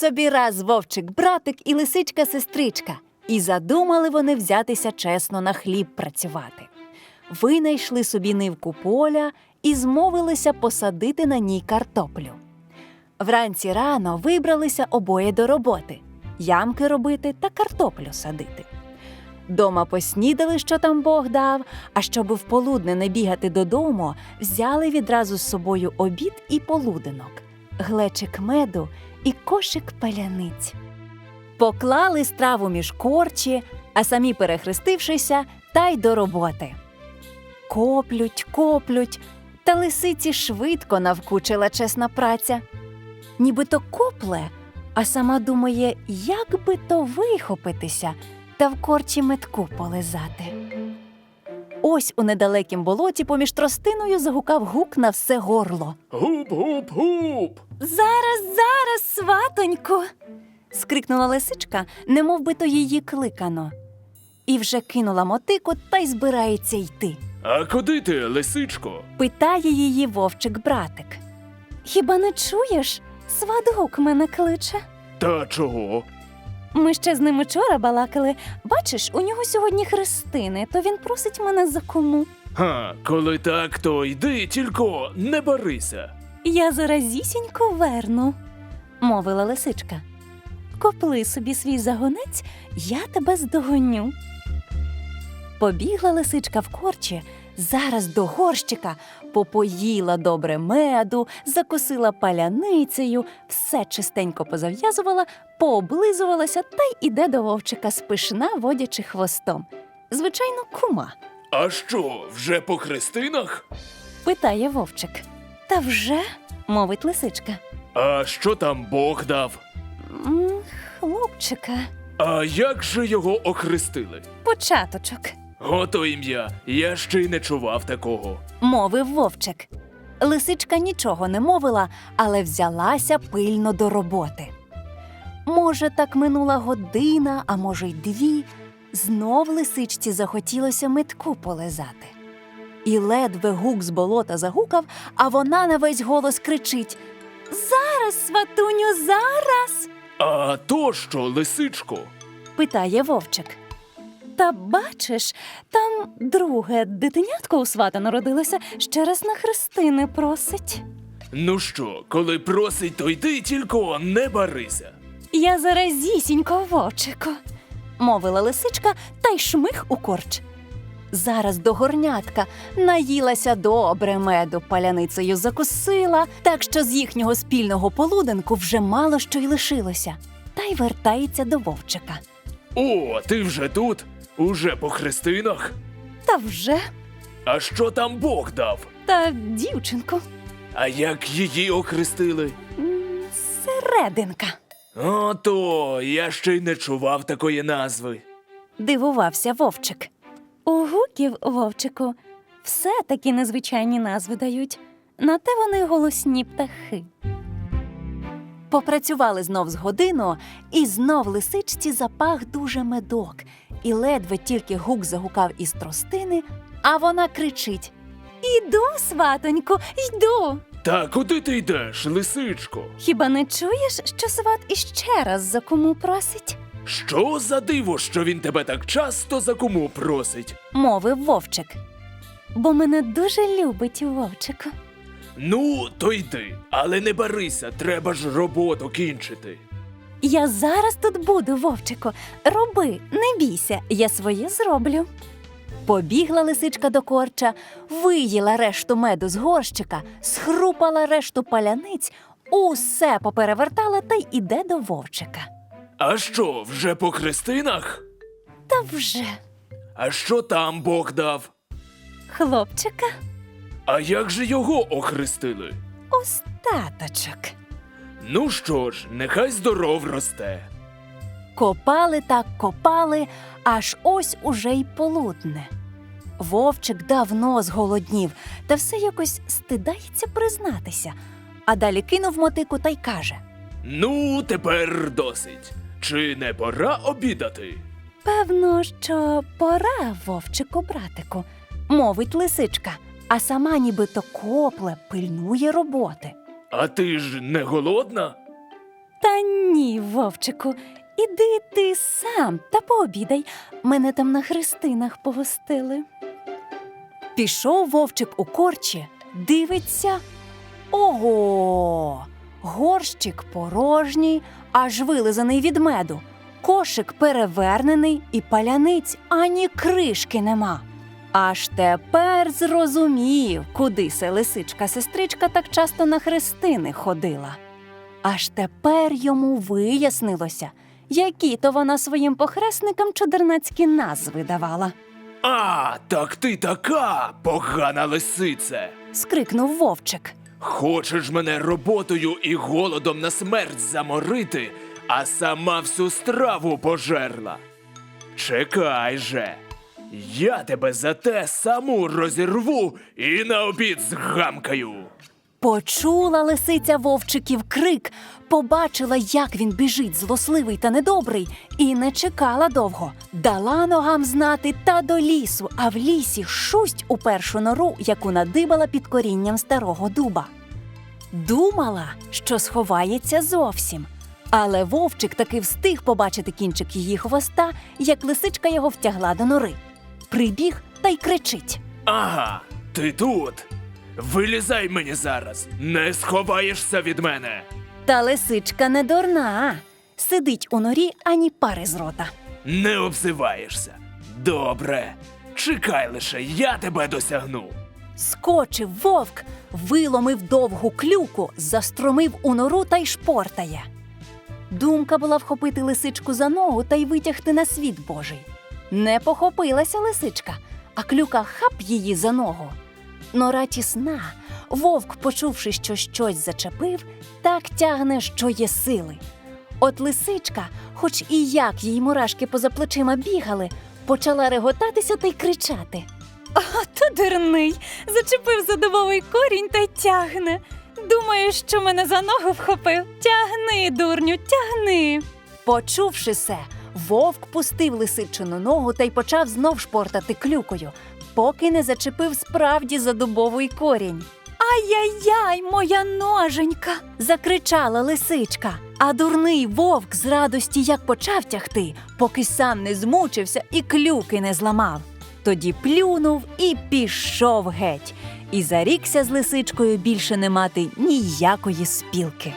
собі раз вовчик братик і лисичка сестричка, і задумали вони взятися чесно на хліб працювати. Винайшли собі нивку поля і змовилися посадити на ній картоплю. Вранці рано вибралися обоє до роботи ямки робити та картоплю садити. Дома поснідали, що там Бог дав, а щоби в полудне не бігати додому, взяли відразу з собою обід і полуденок, глечик меду і кошик паляниць. Поклали страву між корчі, а самі, перехрестившися, та й до роботи. Коплють, коплють, та лисиці швидко навкучила чесна праця. Нібито копле, а сама думає, як би то вихопитися та в корчі метку полизати. Ось у недалекім болоті поміж тростиною загукав гук на все горло. Гуп-гуп-гуп. Зараз, зараз, сватонько. скрикнула лисичка, немов би то її кликано. І вже кинула мотику та й збирається йти. А куди ти, лисичко? Питає її вовчик братик. Хіба не чуєш? Сват гук мене кличе. Та чого? Ми ще з ним учора балакали. Бачиш, у нього сьогодні хрестини, то він просить мене за кому. Ха, коли так, то йди, тільки не барися. Я заразісінько верну, мовила лисичка. Копли собі свій загонець, я тебе здогоню. Побігла лисичка в корчі, зараз до горщика, попоїла добре меду, закусила паляницею, все чистенько позав'язувала, пооблизувалася та й іде до вовчика спишна, водячи хвостом. Звичайно, кума, А що, вже по хрестинах? питає вовчик. Та вже, мовить лисичка. А що там Бог дав? М, Хлопчика, А як же його охрестили? початочок, Ото ім'я, я ще й не чував такого. мовив вовчик. Лисичка нічого не мовила, але взялася пильно до роботи. Може, так минула година, а може, й дві. Знов лисичці захотілося метку полизати. І ледве гук з болота загукав, а вона на весь голос кричить: Зараз, сватуню, зараз. А то що, лисичко? питає вовчик. Та бачиш, там друге дитинятко у свата народилося, ще раз на хрестини просить. Ну що, коли просить, то йди, тільки не барися. Я заразісінько вовчику, мовила лисичка та й шмих у корч. Зараз до горнятка наїлася добре меду, паляницею закусила, так що з їхнього спільного полуденку вже мало що й лишилося, та й вертається до вовчика. О, ти вже тут? Уже по хрестинах? Та вже, А що там Бог дав? та дівчинку, А як її охрестили? серединка. Ото, я ще й не чував такої назви. Дивувався вовчик. У гуків, вовчику, все такі незвичайні назви дають. На те вони голосні птахи. Попрацювали знов з годину, і знов лисичці запах дуже медок, і ледве тільки гук загукав із тростини, а вона кричить: Іду, сватоньку, йду. Та куди ти йдеш, лисичко? Хіба не чуєш, що сват іще раз за кому просить? Що за диво, що він тебе так часто за кому просить? мовив вовчик. Бо мене дуже любить вовчику. Ну, то йди, але не барися, треба ж роботу кінчити. Я зараз тут буду, вовчику. Роби, не бійся, я своє зроблю. Побігла лисичка до корча, виїла решту меду з горщика, схрупала решту паляниць, усе поперевертала та й іде до вовчика. А що, вже по хрестинах? Та вже, А що там Бог дав? хлопчика, А як же його охрестили? остаточок. Ну що ж, нехай здоров росте. Копали так копали, аж ось уже й полудне. Вовчик давно зголоднів, та все якось стидається признатися. А далі кинув мотику та й каже: Ну, тепер досить. Чи не пора обідати? Певно, що пора, вовчику, братику, мовить лисичка, а сама нібито копле, пильнує роботи. А ти ж не голодна? Та ні, вовчику, іди ти сам та пообідай. Мене там на хрестинах погостили. Пішов вовчик у корчі, дивиться. Ого! Горщик порожній, аж вилизаний від меду. Кошик перевернений і паляниць ані кришки нема. Аж тепер зрозумів, куди се лисичка сестричка так часто на хрестини ходила. Аж тепер йому вияснилося, які то вона своїм похресникам чудернацькі назви давала. А, так ти така погана лисице. Скрикнув вовчик. Хочеш мене роботою і голодом на смерть заморити, а сама всю страву пожерла. Чекай же. Я тебе за те саму розірву і на обід згамкаю. Почула лисиця вовчиків крик, побачила, як він біжить, злосливий та недобрий, і не чекала довго. Дала ногам знати та до лісу, а в лісі шусть у першу нору, яку надибала під корінням старого дуба. Думала, що сховається зовсім. Але вовчик таки встиг побачити кінчик її хвоста, як лисичка його втягла до нори. Прибіг та й кричить. Ага, ти тут. Вилізай мені зараз, не сховаєшся від мене. Та лисичка не дурна. Сидить у норі ані пари з рота. Не обзиваєшся. Добре. Чекай лише, я тебе досягну. Скочив вовк, виломив довгу клюку, застромив у нору та й шпортає. Думка була вхопити лисичку за ногу та й витягти на світ Божий. Не похопилася лисичка, а клюка хап її за ногу. Нора тісна, вовк, почувши, що щось зачепив, так тягне, що є сили. От лисичка, хоч і як їй мурашки поза плечима бігали, почала реготатися та й кричати. Ото дурний, зачепив за дубовий корінь та й тягне. Думаю, що мене за ногу вхопив. Тягни, дурню, тягни. Почувши се, вовк пустив лисичину ногу та й почав знов шпортати клюкою, поки не зачепив справді за дубовий корінь. Ай-яй-яй, моя ноженька. Закричала лисичка, а дурний вовк з радості як почав тягти, поки сам не змучився і клюки не зламав. Тоді плюнув і пішов геть, і зарікся з лисичкою більше не мати ніякої спілки.